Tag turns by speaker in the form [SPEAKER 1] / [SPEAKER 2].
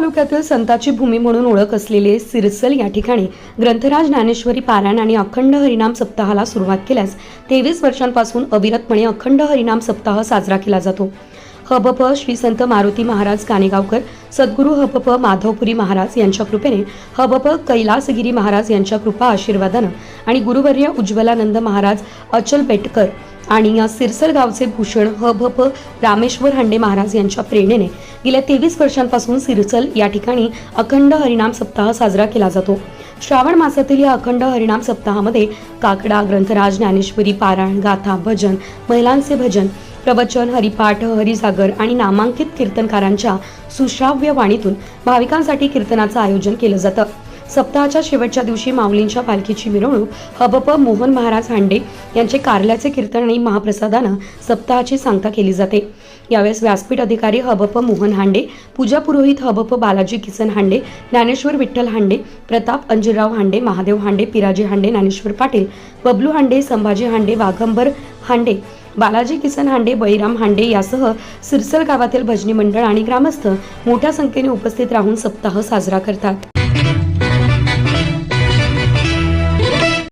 [SPEAKER 1] तालुक्यातील संताची भूमी म्हणून ओळख असलेले सिरसल या ठिकाणी ग्रंथराज ज्ञानेश्वरी पारायण आणि अखंड हरिनाम सप्ताहाला सुरुवात केल्यास तेवीस वर्षांपासून अविरतपणे अखंड हरिनाम सप्ताह साजरा केला जातो. हबप श्री संत मारुती महाराज कानेगावकर सद्गुरू हबप माधवपुरी महाराज यांच्या कृपेने हबप कैलासगिरी महाराज यांच्या कृपा आशीर्वादानं आणि गुरुवर्य उज्ज्वलानंद महाराज अचल बेटकर आणि या सिरसर गावचे भूषण प रामेश्वर हांडे महाराज यांच्या प्रेरणेने गेल्या तेवीस वर्षांपासून सिरसल या ठिकाणी अखंड हरिनाम सप्ताह साजरा केला जातो. श्रावण मासातील या अखंड हरिनाम सप्ताहामध्ये काकडा ग्रंथराज ज्ञानेश्वरी पारायण गाथा भजन महिलांचे भजन प्रवचन हरिपाठ हरिसागर आणि नामांकित कीर्तनकारांच्या सुश्राव्य वाणीतून भाविकांसाठी कीर्तनाचं आयोजन केलं जातं. सप्ताहाच्या शेवटच्या दिवशी माऊलींच्या पालखीची मिरवणूक हबप मोहन महाराज हांडे यांचे कारल्याचे कीर्तन आणि महाप्रसादानं सप्ताहाची सांगता केली जाते. यावेळेस व्यासपीठ अधिकारी हबप मोहन हांडे पूजा पुरोहित हबप बालाजी किसन हांडे ज्ञानेश्वर विठ्ठल हांडे प्रताप अंजिराव हांडे महादेव हांडे पिराजी हांडे ज्ञानेश्वर पाटील बबलू हांडे संभाजी हांडे वाघंबर हांडे बालाजी किसन हांडे बळीराम हांडे यासह सिरसल गावातील भजनी मंडळ आणि ग्रामस्थ मोठ्या संख्येने उपस्थित राहून सप्ताह साजरा करतात.